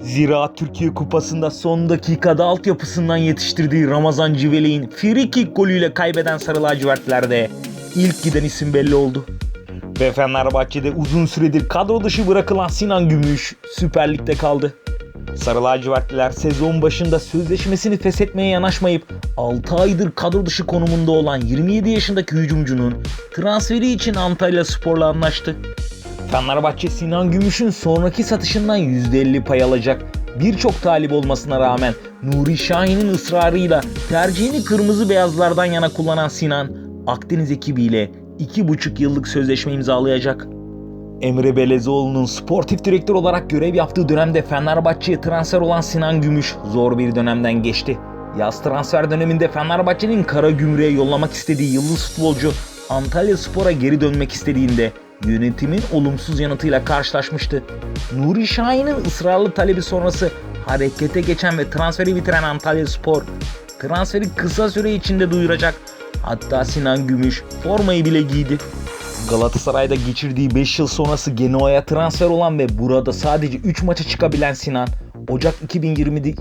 Zira Türkiye Kupası'nda son dakikada altyapısından yetiştirdiği Ramazan Civeli'nin free kick golüyle kaybeden Sarı Lacivertlerde ilk giden isim belli oldu. Ve Fenerbahçe'de uzun süredir kadro dışı bırakılan Sinan Gümüş Süper Lig'de kaldı. Sarı lacivertliler sezon başında sözleşmesini feshetmeye yanaşmayıp 6 aydır kadro dışı konumunda olan 27 yaşındaki hücumcunun transferi için Antalya Spor'la anlaştı. Fenerbahçe Sinan Gümüş'ün sonraki satışından %50 pay alacak. Birçok talip olmasına rağmen Nuri Şahin'in ısrarıyla tercihini kırmızı beyazlardan yana kullanan Sinan, Akdeniz ekibiyle 2,5 yıllık sözleşme imzalayacak. Emre Belezoğlu'nun sportif direktör olarak görev yaptığı dönemde Fenerbahçe'ye transfer olan Sinan Gümüş zor bir dönemden geçti. Yaz transfer döneminde Fenerbahçe'nin kara gümrüğe yollamak istediği yıldız futbolcu Antalya Spor'a geri dönmek istediğinde yönetimin olumsuz yanıtıyla karşılaşmıştı. Nuri Şahin'in ısrarlı talebi sonrası harekete geçen ve transferi bitiren Antalya Spor transferi kısa süre içinde duyuracak. Hatta Sinan Gümüş formayı bile giydi. Galatasaray'da geçirdiği 5 yıl sonrası Genoa'ya transfer olan ve burada sadece 3 maça çıkabilen Sinan, Ocak 2020'de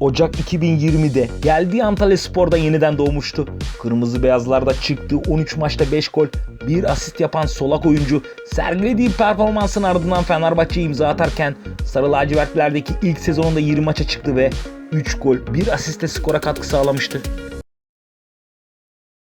Ocak 2020'de geldiği Antalya Spor'da yeniden doğmuştu. Kırmızı beyazlarda çıktığı 13 maçta 5 gol, 1 asist yapan solak oyuncu sergilediği performansın ardından Fenerbahçe'ye imza atarken Sarı lacivertlerdeki ilk sezonunda 20 maça çıktı ve 3 gol, 1 asistle skora katkı sağlamıştı.